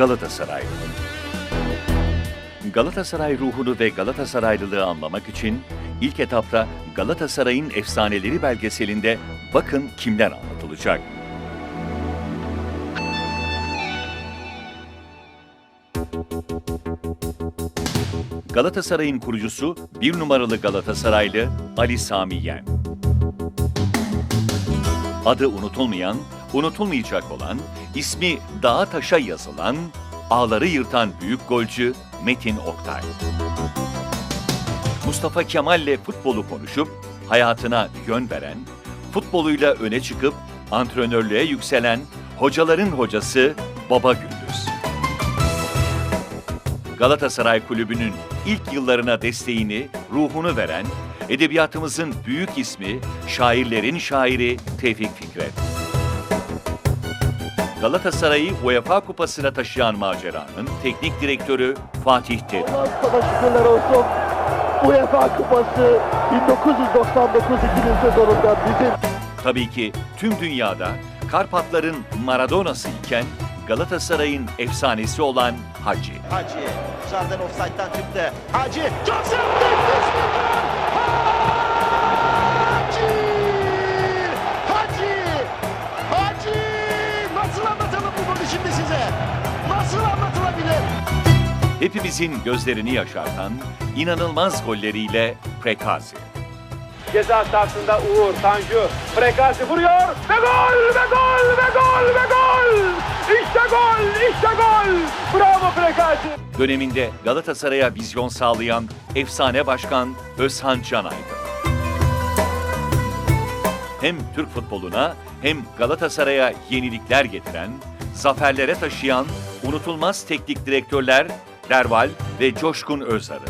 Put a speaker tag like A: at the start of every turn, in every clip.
A: Galatasaray. Galatasaray ruhunu ve Galatasaraylılığı anlamak için ilk etapta Galatasaray'ın efsaneleri belgeselinde bakın kimler anlatılacak. Galatasaray'ın kurucusu bir numaralı Galatasaraylı Ali Sami Yen. Adı unutulmayan, unutulmayacak olan, ismi dağa taşa yazılan, ağları yırtan büyük golcü Metin Oktay. Mustafa Kemal'le futbolu konuşup hayatına yön veren, futboluyla öne çıkıp antrenörlüğe yükselen hocaların hocası Baba Gündüz. Galatasaray Kulübü'nün ilk yıllarına desteğini, ruhunu veren, edebiyatımızın büyük ismi, şairlerin şairi Tevfik Fikret. Galatasaray'ı UEFA Kupası'na taşıyan maceranın teknik direktörü Fatih Terim.
B: Allah sana şükürler olsun. UEFA Kupası 1999-2000 sezonunda bizim
A: Tabii ki tüm dünyada Karpatların Maradona'sı iken Galatasaray'ın efsanesi olan Hacı.
C: Hacı. Jarden offside'dan çıktı. Hacı. Çok sert. Hacı. Nasıl anlatalım bu golü şimdi size? Nasıl anlatılabilir?
A: Hepimizin gözlerini yaşartan inanılmaz golleriyle Prekazi.
D: Ceza sahasında Uğur, Tanju, Frekazi vuruyor ve gol ve gol ve gol ve gol! İşte gol, işte gol! Bravo Frekazi!
A: Döneminde Galatasaray'a vizyon sağlayan efsane başkan Özhan Canay'dı. Hem Türk futboluna hem Galatasaray'a yenilikler getiren, zaferlere taşıyan unutulmaz teknik direktörler Derval ve Coşkun Özarı.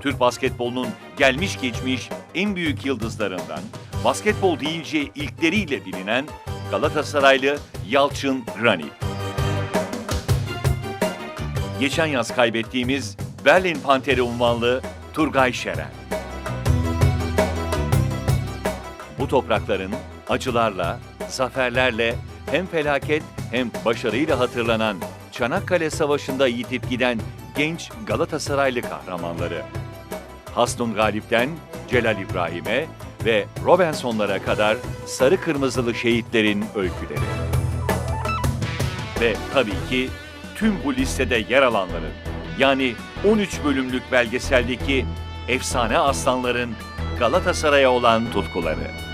A: Türk basketbolunun gelmiş geçmiş en büyük yıldızlarından, basketbol deyince ilkleriyle bilinen Galatasaraylı Yalçın Granit. Geçen yaz kaybettiğimiz Berlin Panteri unvanlı Turgay Şeren. Bu toprakların acılarla, zaferlerle hem felaket hem başarıyla hatırlanan Çanakkale Savaşı'nda yitip giden genç Galatasaraylı kahramanları. Hasnun Galip'ten Celal İbrahim'e ve Robinson'lara kadar sarı kırmızılı şehitlerin öyküleri. Ve tabii ki tüm bu listede yer alanların yani 13 bölümlük belgeseldeki efsane aslanların Galatasaray'a olan tutkuları.